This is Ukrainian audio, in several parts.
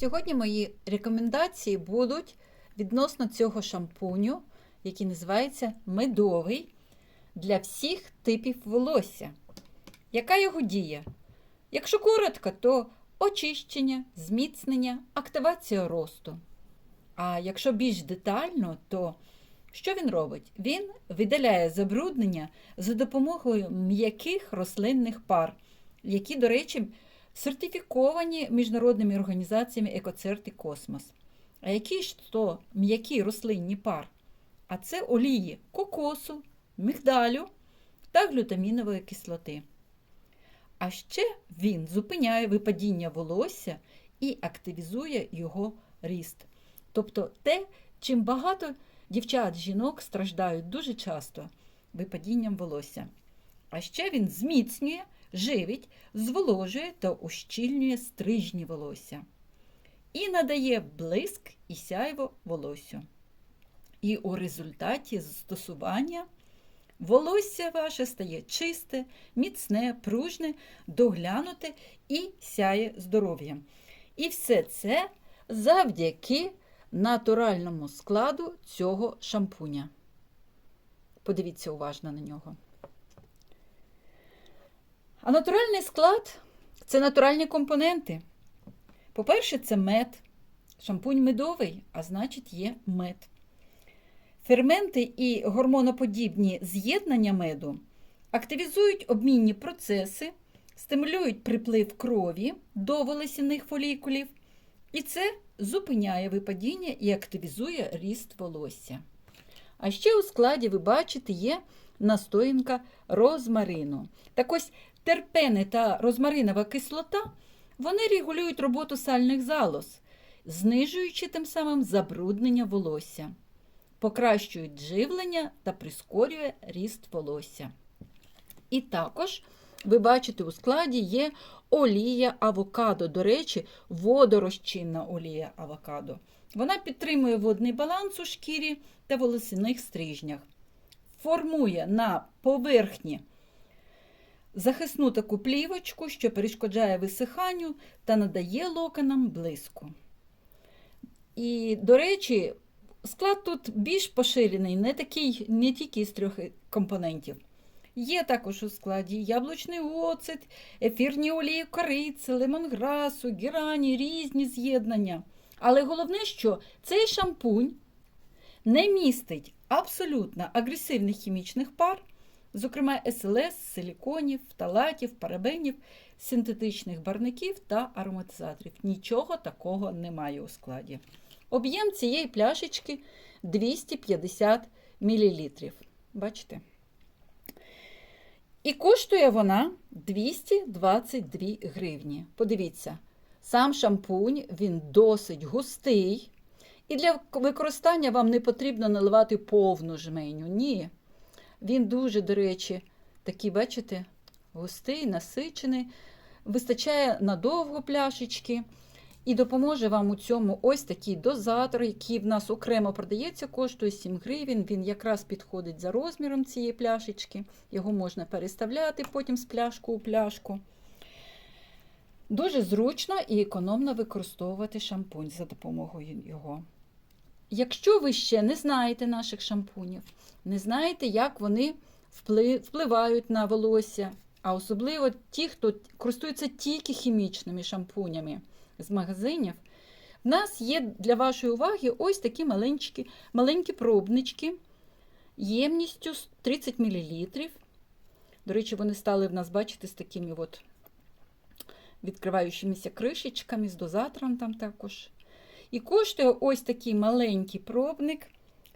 Сьогодні мої рекомендації будуть відносно цього шампуню, який називається медовий для всіх типів волосся. Яка його дія? Якщо коротко, то очищення, зміцнення, активація росту. А якщо більш детально, то що він робить? Він видаляє забруднення за допомогою м'яких рослинних пар, які, до речі, сертифіковані міжнародними організаціями Екоцерт і Космос. А які ж то м'які рослинні пар? А це олії кокосу, мигдалю та глютамінової кислоти. А ще він зупиняє випадіння волосся і активізує його ріст. Тобто те, чим багато дівчат, жінок страждають дуже часто випадінням волосся. А ще він зміцнює, живить, зволожує та ущільнює стрижні волосся. І надає блиск і сяйво волосю. І у результаті застосування волосся ваше стає чисте, міцне, пружне, доглянуте і сяє здоров'ям. І все це завдяки натуральному складу цього шампуня. Подивіться уважно на нього. А натуральний склад це натуральні компоненти. По-перше, це мед. Шампунь медовий, а значить, є мед. Ферменти і гормоноподібні з'єднання меду активізують обмінні процеси, стимулюють приплив крові до волосяних фолікулів, і це зупиняє випадіння і активізує ріст волосся. А ще у складі, ви бачите, є настоянка розмарину. Так ось терпени та розмаринова кислота вони регулюють роботу сальних залоз, знижуючи тим самим забруднення волосся, покращують живлення та прискорює ріст волосся. І також, ви бачите, у складі є олія авокадо. До речі, водорозчинна олія авокадо. Вона підтримує водний баланс у шкірі та волосяних стрижнях, формує на поверхні захисну таку плівочку, що перешкоджає висиханню та надає локонам блиску. І, до речі, склад тут більш поширений, не такий, не тільки з трьох компонентів. Є також у складі яблучний оцет, ефірні олії кориці, лемонграсу, герані, різні з'єднання. Але головне, що цей шампунь не містить абсолютно агресивних хімічних пар, зокрема СЛС, силіконів, фталатів, парабенів, синтетичних барників та ароматизаторів. Нічого такого немає у складі. Об'єм цієї пляшечки 250 мл. Бачите? І коштує вона 222 гривні. Подивіться, сам шампунь він досить густий. І для використання вам не потрібно наливати повну жменю. Ні. Він дуже, до речі, такий, бачите, густий, насичений, вистачає надовго пляшечки. І допоможе вам у цьому ось такий дозатор, який в нас окремо продається, коштує 7 гривень. Він якраз підходить за розміром цієї пляшечки. Його можна переставляти потім з пляшку у пляшку. Дуже зручно і економно використовувати шампунь за допомогою його. Якщо ви ще не знаєте наших шампунів, не знаєте, як вони впливають на волосся, а особливо ті, хто користується тільки хімічними шампунями з магазинів, в нас є для вашої уваги ось такі маленькі, маленькі пробнички ємністю 30 мл. До речі, вони стали в нас, бачите, з такими от відкриваючимися кришечками, з дозатором там також. І коштує ось такий маленький пробник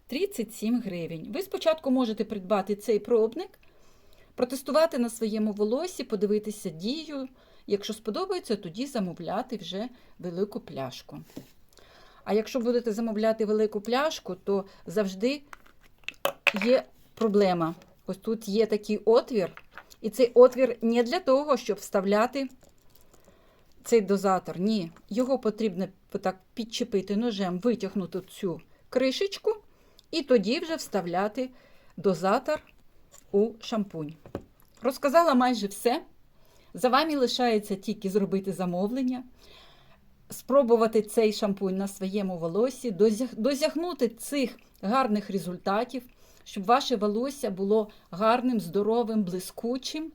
37 гривень. Ви спочатку можете придбати цей пробник, протестувати на своєму волосі, подивитися дію. Якщо сподобається, тоді замовляти вже велику пляшку. А якщо будете замовляти велику пляшку, то завжди є проблема. Ось тут є такий отвір, і цей отвір не для того, щоб вставляти цей дозатор. Ні, його потрібно так підчепити ножем, витягнути цю кришечку, і тоді вже вставляти дозатор у шампунь. Розказала майже все. За вами лишається тільки зробити замовлення. спробувати цей шампунь на своєму волосі, досягнути цих гарних результатів, щоб ваше волосся було гарним, здоровим, блискучим.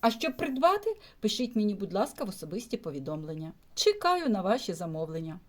А щоб придбати, пишіть мені, будь ласка, в особисті повідомлення. Чекаю на ваші замовлення.